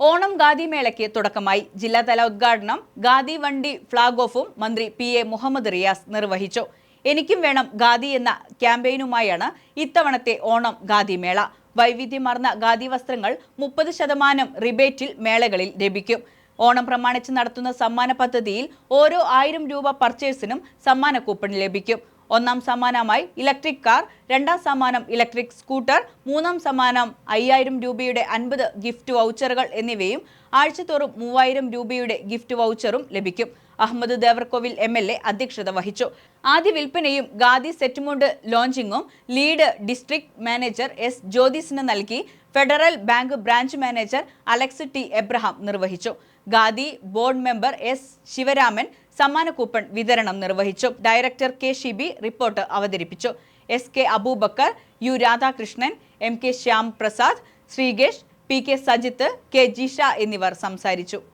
ഓണം ഖാദി മേളയ്ക്ക് തുടക്കമായി ജില്ലാതല ഉദ്ഘാടനം ഖാദി വണ്ടി ഫ്ളാഗ് ഓഫും മന്ത്രി പി എ മുഹമ്മദ് റിയാസ് നിർവഹിച്ചു. എനിക്കും വേണം ഖാദി എന്ന ക്യാമ്പയിനുമായാണ് ഇത്തവണത്തെ ഓണം ഖാദി മേള. വൈവിധ്യമാർന്ന ഖാദി വസ്ത്രങ്ങൾ മുപ്പത് ശതമാനം റിബേറ്റിൽ മേളകളിൽ ലഭിക്കും. ഓണം പ്രമാണിച്ച് നടത്തുന്ന സമ്മാന പദ്ധതിയിൽ ഓരോ ആയിരം രൂപ പർച്ചേസിനും സമ്മാന കൂപ്പൺ ലഭിക്കും. ഒന്നാം സമ്മാനമായി ഇലക്ട്രിക് കാർ രണ്ടാം സമ്മാനം ഇലക്ട്രിക് സ്കൂട്ടർ മൂന്നാം സമ്മാനം അയ്യായിരം രൂപയുടെ അൻപത് ഗിഫ്റ്റ് വൗച്ചറുകൾ എന്നിവയും ആഴ്ചതോറും മൂവായിരം രൂപയുടെ ഗിഫ്റ്റ് വൗച്ചറും ലഭിക്കും. Ahammed Devarkovil M L A അധ്യക്ഷത വഹിച്ചു. ആദ്യ വിൽപ്പനയും ഗാദി സെറ്റ്മുണ്ട് ലോഞ്ചിങ്ങും ലീഡ് ഡിസ്ട്രിക്ട് മാനേജർ എസ് ജ്യോതിസിന് നൽകി. Federal Bank branch manager Alex T Abraham നിർവഹിച്ചു. Khadi board member S Sivaraman സമ്മാന കൂപ്പൺ വിതരണം നിർവഹിച്ചു. ഡയറക്ടർ കെ ഷിബി റിപ്പോർട്ട് അവതരിപ്പിച്ചു. S K Abubakar U Radhakrishnan M K Shyam Prasad Sreekesh P K Sajith K Jisha എന്നിവർ സംസാരിച്ചു.